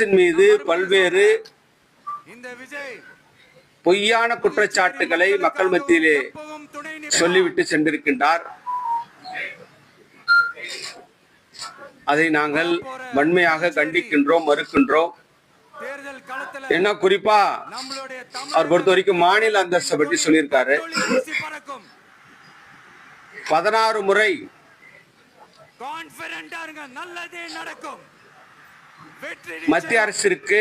அரசின் மீது பல்வேறு பொய்யான குற்றச்சாட்டுகளை மக்கள் மத்தியிலே சொல்லிவிட்டு சென்றிருக்கின்றார். அதை நாங்கள் வன்மையாக கண்டிக்கின்றோம் மறுக்கின்றோம். என்ன குறிப்பா அவர் பொறுத்த வரைக்கும் மாநில அந்தஸ்தை பற்றி சொல்லியிருக்காரு. பதினாறு முறை கான்பிடண்டா இருங்க நல்லதே நடக்கும். மத்திய அரசிற்கு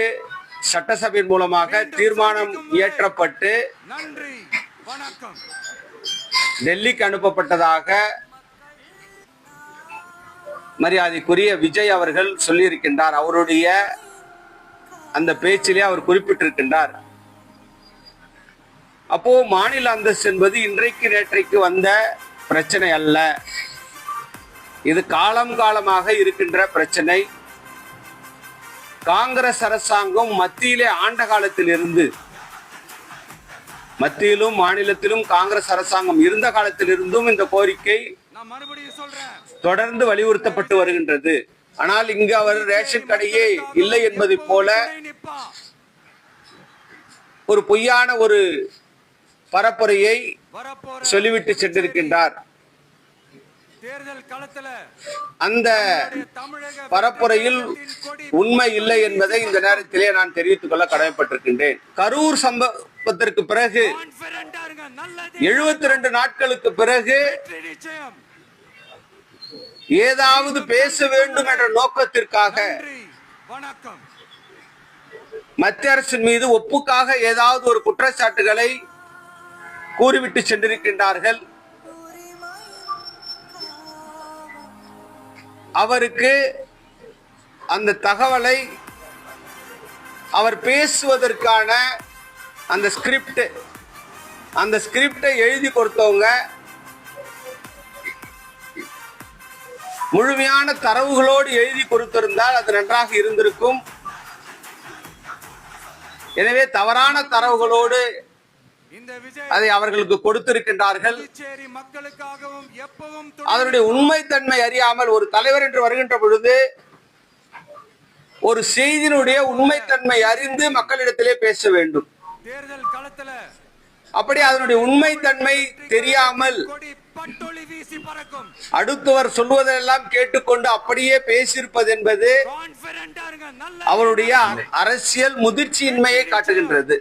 சட்டசபையின் மூலமாக தீர்மானம் இயற்றப்பட்டு நன்றி வணக்கம். டெல்லிக்கு அனுப்பப்பட்டதாக மரியாதைக்குரிய விஜய் அவர்கள் சொல்லியிருக்கின்றார். அவருடைய அந்த பேச்சிலே அவர் குறிப்பிட்டிருக்கின்றார். அப்போ மாநில அந்தஸ்து என்பது இன்றைக்கு நேற்றைக்கு வந்த பிரச்சனை அல்ல. இது காலம் காலமாக இருக்கின்ற பிரச்சனை. காங்கிரஸ் அரசாங்கம் மத்தியிலே ஆண்ட காலத்தில் இருந்து மத்தியிலும் மாநிலத்திலும் காங்கிரஸ் அரசாங்கம் இருந்த காலத்தில் இருந்தும் இந்த கோரிக்கை தொடர்ந்து வலியுறுத்தப்பட்டு வருகின்றது. ஆனால் இங்கு அவர் ரேஷன் கடையே இல்லை என்பதை போல. ஒரு பொய்யான ஒரு பரப்புரையை சொல்லிவிட்டு சென்றிருக்கின்றார். அந்த பரப்புரையில் உண்மை இல்லை என்பதை இந்த நேரத்திலே நான் தெரிவித்துக் கொள்ள கடமைப்பட்டிருக்கின்றேன். கரூர் சம்பவத்திற்கு பிறகு எழுபத்தி ரெண்டு நாட்களுக்கு பிறகு ஏதாவது பேச வேண்டும் என்ற நோக்கத்திற்காக மத்திய அரசின் மீது ஒப்புக்காக ஏதாவது ஒரு குற்றச்சாட்டுகளை கூறிவிட்டு சென்றிருக்கின்றார்கள். அவருக்கு அந்த தகவலை அவர் பேசுவதற்கான அந்த ஸ்கிரிப்ட் அந்த ஸ்கிரிப்டை எழுதி கொடுத்தவங்க முழுமையான தரவுகளோடு எழுதி கொடுத்திருந்தால் அது நன்றாக இருந்திருக்கும். எனவே தவறான தரவுகளோடு அதை அவர்களுக்கு கொடுத்திருக்கின்றார்கள். அதனுடைய உண்மைத்தன்மை அறியாமல் ஒரு தலைவர் என்று வருகின்ற பொழுது ஒரு செய்தியினுடைய உண்மைத்தன்மை அறிந்து மக்களிடத்திலே பேச வேண்டும். தேர்தல் களத்துல அப்படி அதனுடைய உண்மைத்தன்மை தெரியாமல் அடுத்தவர் சொல்வதெல்லாம் கேட்டுக்கொண்டு அப்படியே பேசியிருப்பது என்பது அவருடைய அரசியல் முதிர்ச்சியின்மையை காட்டுகின்றது.